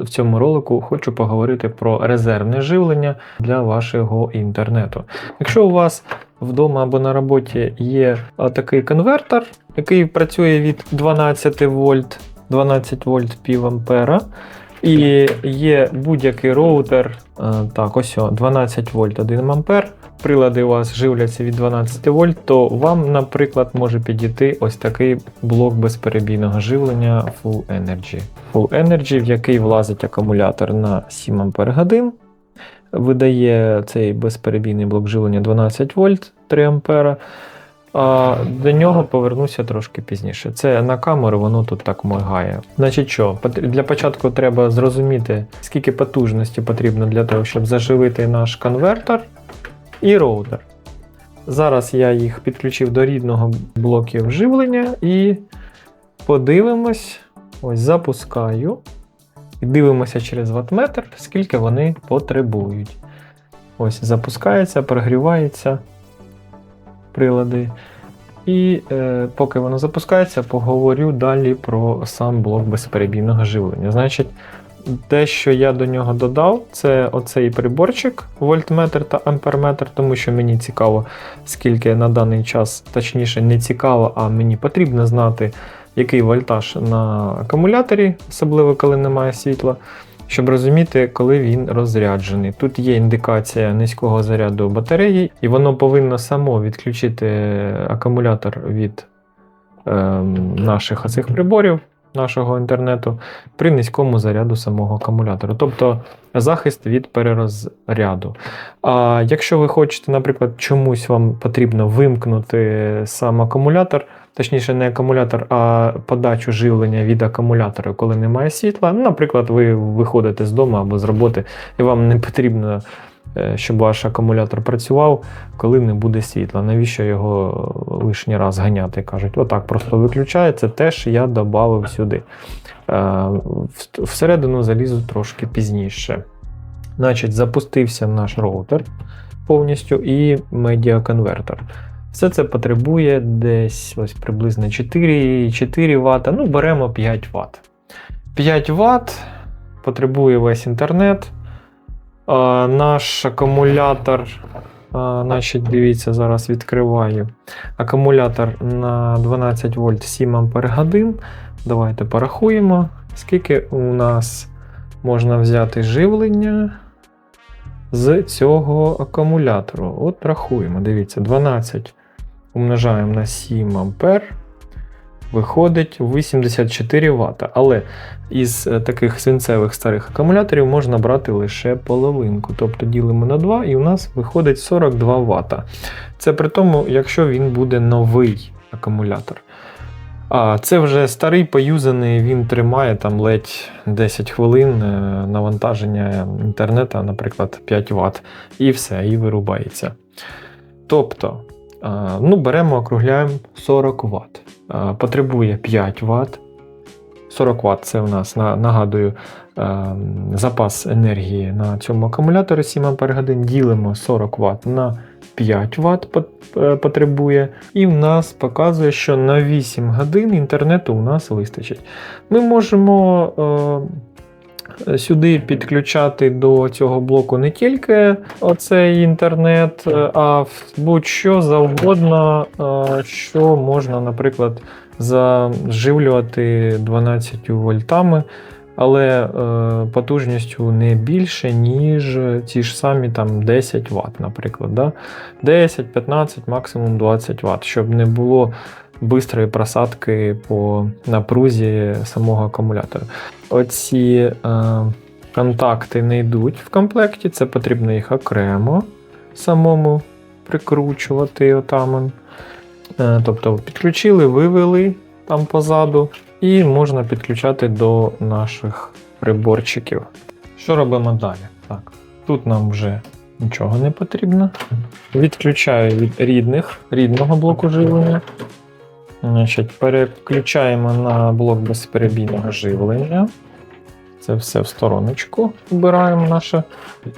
в цьому ролику хочу поговорити про резервне живлення для вашого інтернету. Якщо у вас вдома або на роботі є такий конвертер, який працює від 12 вольт, 12 вольт пів ампера, і є будь-який роутер, так, ось 12 вольт 1 ампер. Прилади у вас живляться від 12 вольт, то вам, наприклад, може підійти ось такий блок безперебійного живлення Full Energy. Full Energy, в який влазить акумулятор на 7 Ампер годин. Видає цей безперебійний блок живлення 12 вольт 3 ампера. До нього повернуся трошки пізніше. Це на камеру, воно тут так мигає. Значить, що для початку треба зрозуміти, скільки потужності потрібно для того, щоб заживити наш конвертер і роутер. Зараз я їх підключив до рідного блоків живлення і подивимось. Ось запускаю. І дивимося через ватметр, скільки вони потребують. Ось запускається, прогрівається прилади. І е, поки воно запускається, поговорю далі про сам блок безперебійного живлення. Значить, те, що я до нього додав, це оцей приборчик, вольтметр та амперметр, тому що мені цікаво, скільки на даний час, точніше, не цікаво, а мені потрібно знати, який вольтаж на акумуляторі, особливо коли немає світла, щоб розуміти, коли він розряджений. Тут є індикація низького заряду батареї, і воно повинно само відключити акумулятор від ем, наших оцих приборів, нашого інтернету при низькому заряду самого акумулятора, тобто захист від перерозряду. А якщо ви хочете, наприклад, чомусь вам потрібно вимкнути сам акумулятор, точніше, не акумулятор, а подачу живлення від акумулятора, коли немає світла. Ну, наприклад, ви виходите з дому або з роботи, і вам не потрібно. е, Щоб ваш акумулятор працював, коли не буде світла. Навіщо його лишній раз ганяти? Кажуть, отак просто виключається. Теж я додав сюди. Е, Всередину залізу трошки пізніше. Значить, запустився наш роутер повністю і медіаконвертер. Все це потребує десь ось приблизно 4, 4 Вт. Ну, беремо 5 Вт. 5 Вт потребує весь інтернет. А, наш акумулятор, значить, дивіться, зараз відкриваю. Акумулятор на 12 вольт 7 Ампер годин. Давайте порахуємо, скільки у нас можна взяти живлення з цього акумулятору. От рахуємо, дивіться, 12 умножаємо на 7 ампер. Виходить 84 Вт. Але із е, таких свинцевих старих акумуляторів можна брати лише половинку. Тобто ділимо на 2 і у нас виходить 42 Вт. Це при тому, якщо він буде новий акумулятор. А це вже старий поюзаний, він тримає там ледь 10 хвилин е, навантаження інтернету, наприклад, 5 Вт, і все, і вирубається. Тобто, а, ну, беремо, округляємо 40 Вт. Потребує 5 Вт. 40 Вт це у нас, нагадую, запас енергії на цьому акумуляторі 7 Ах. Ділимо 40 Вт на 5 Вт е, потребує. І в нас показує, що на 8 годин інтернету у нас вистачить. Ми можемо е, сюди підключати до цього блоку не тільки оцей інтернет, е, а будь-що завгодно, е, що можна, наприклад, заживлювати 12 вольтами. Але е, потужністю не більше, ніж ті ж самі там 10 Вт, наприклад. Да? 10, 15, максимум 20 Вт, щоб не було бистрої просадки по напрузі самого акумулятора. Оці е, контакти не йдуть в комплекті, це потрібно їх окремо самому прикручувати отам. Е, тобто підключили, вивели там позаду, і можна підключати до наших приборчиків. Що робимо далі? Так, тут нам вже нічого не потрібно. Відключаю від рідних, рідного блоку живлення. Значить, переключаємо на блок безперебійного живлення. Це все в стороночку вбираємо наше.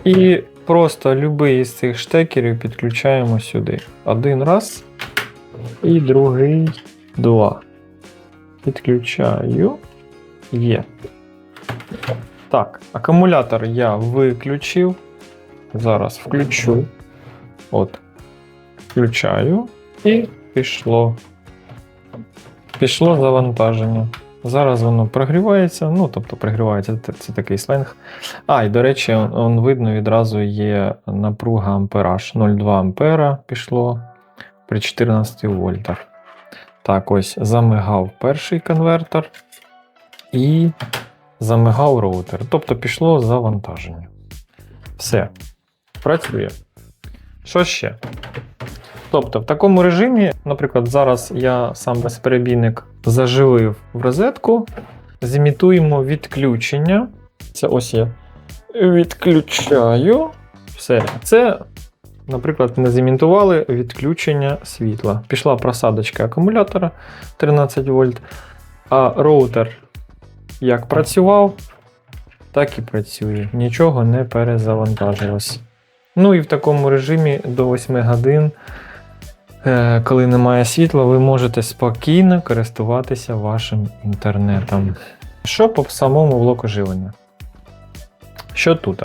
І просто будь-який з цих штекерів підключаємо сюди. Один раз. І другий два. Підключаю. Є. Так, акумулятор я виключив. Зараз включу. От. Включаю і пішло. Пішло завантаження. Зараз воно прогрівається, ну, тобто прогрівається, це, це такий сленг. А, і до речі, он, видно відразу є напруга ампераж. 0,2 ампера пішло при 14 вольтах. Так, ось замигав перший конвертер і замигав роутер. Тобто пішло завантаження. Все. Працює. Що ще? Тобто, в такому режимі, наприклад, зараз я сам безперебійник заживив в розетку, зімітуємо відключення. Це ось я відключаю. Все. Це, наприклад, ми зімітували відключення світла. Пішла просадочка акумулятора 13 вольт, а роутер як працював, так і працює. Нічого не перезавантажилось. Ну і в такому режимі до 8 годин, коли немає світла, ви можете спокійно користуватися вашим інтернетом. Що по самому блоку живлення? Що тут?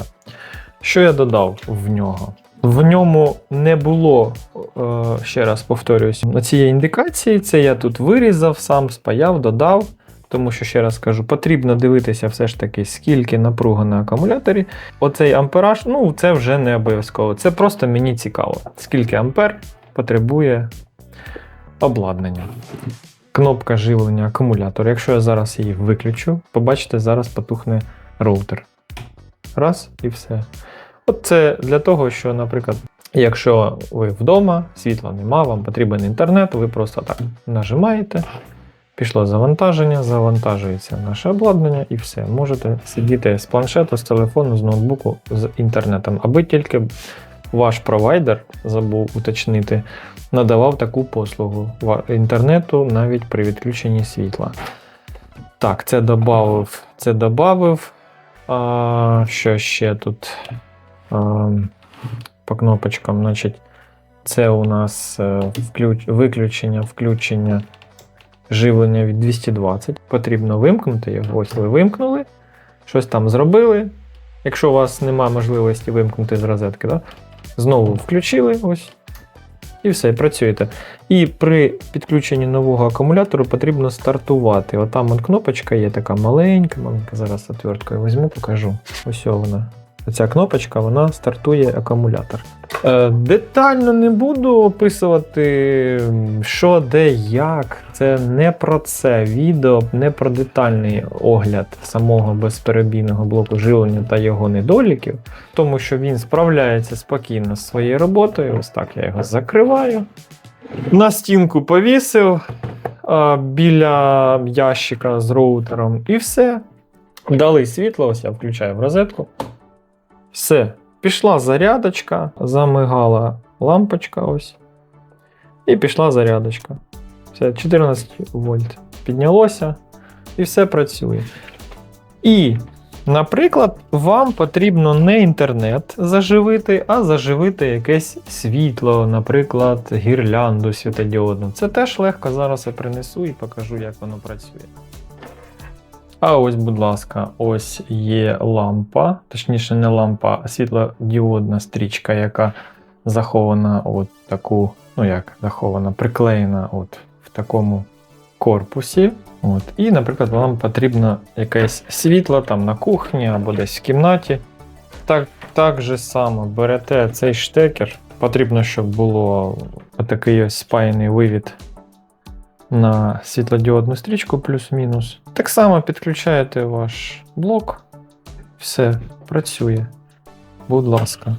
Що я додав в нього? В ньому не було, е, ще раз повторююсь, цієї індикації. Це я тут вирізав, сам спаяв, додав. Тому що, ще раз кажу, потрібно дивитися все ж таки, скільки напруга на акумуляторі. Оцей ампераж, ну це вже не обов'язково. Це просто мені цікаво, скільки ампер потребує обладнання. Кнопка живлення акумулятора. Якщо я зараз її виключу, побачите, зараз потухне роутер. Раз і все. От це для того, що, наприклад, якщо ви вдома, світла нема, вам потрібен інтернет, ви просто так нажимаєте. Пішло завантаження, завантажується наше обладнання і все. Можете сидіти з планшету, з телефону, з ноутбуку, з інтернетом, аби тільки ваш провайдер забув уточнити, надавав таку послугу інтернету навіть при відключенні світла. Так, це додав, це додав. А, що ще тут? А, по кнопочкам, значить, це у нас е, включ, виключення, включення живлення від 220. Потрібно вимкнути його. Ось ви вимкнули, щось там зробили. Якщо у вас немає можливості вимкнути з розетки, да? Знову включили ось. І все, працюєте. І при підключенні нового акумулятору потрібно стартувати. Отам от кнопочка є така маленька, маленька. Зараз отверткою візьму, покажу. Ось вона. Ця кнопочка вона стартує акумулятор. Е, детально не буду описувати, що, де, як. Це не про це відео, не про детальний огляд самого безперебійного блоку живлення та його недоліків, тому що він справляється спокійно з своєю роботою. Ось так я його закриваю. На стінку повісив а, біля ящика з роутером, і все. Дали світло, ось я включаю в розетку. Все. Пішла зарядочка, замигала лампочка ось. І пішла зарядочка. Все, 14 вольт. Піднялося і все працює. І, наприклад, вам потрібно не інтернет заживити, а заживити якесь світло, наприклад, гірлянду світодіодну. Це теж легко зараз я принесу і покажу, як воно працює. А ось, будь ласка, ось є лампа, точніше, не лампа, а світлодіодна стрічка, яка захована от таку, ну як захована, приклеєна от в такому корпусі. От. І, наприклад, вам потрібно якесь світло там на кухні або десь в кімнаті. Так, так же само берете цей штекер. Потрібно, щоб було такий ось спаяний вивід на світлодіодну стрічку плюс-мінус. Так само підключаєте ваш блок. Все, працює. Будь ласка.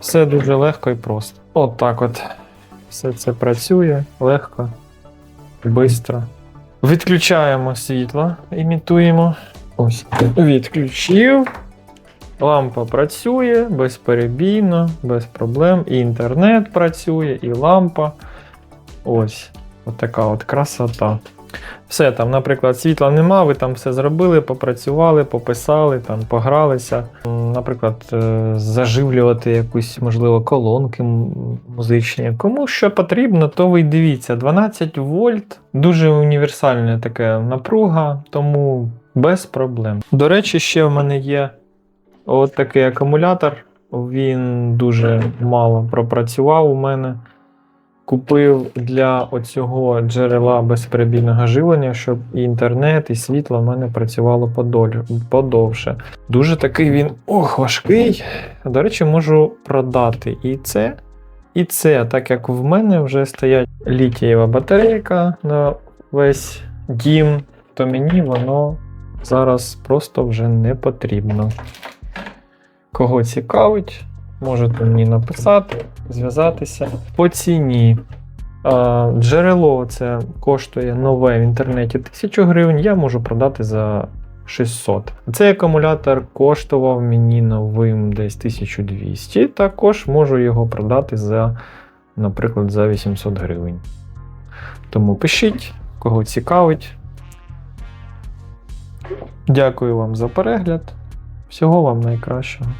Все дуже легко і просто. От так от. Все це працює легко, швидко. Відключаємо світло, імітуємо. Ось. Відключив. Лампа працює безперебійно, без проблем. І інтернет працює, і лампа. Ось. От така от красота. Все там, наприклад, світла нема, ви там все зробили, попрацювали, пописали, там, погралися. Наприклад, е, заживлювати якусь, можливо, колонки музичні. Кому що потрібно, то ви й дивіться. 12 вольт дуже універсальна така напруга, тому Без проблем. До речі, ще в мене є от такий акумулятор. Він дуже мало пропрацював у мене. Купив для оцього джерела безперебійного живлення, щоб і інтернет, і світло в мене працювало подовше. Дуже такий він ох, важкий. До речі, можу продати і це, і це, так як в мене вже стоять літієва батарейка на весь дім, то мені воно зараз просто вже не потрібно. Кого цікавить, можете мені написати, зв'язатися по ціні. Джерело це коштує нове в інтернеті 1000 гривень, я можу продати за 600. Цей акумулятор коштував мені новим десь 1200, також можу його продати за, наприклад, за 800 гривень. Тому пишіть, кого цікавить. Дякую вам за перегляд. Всього вам найкращого.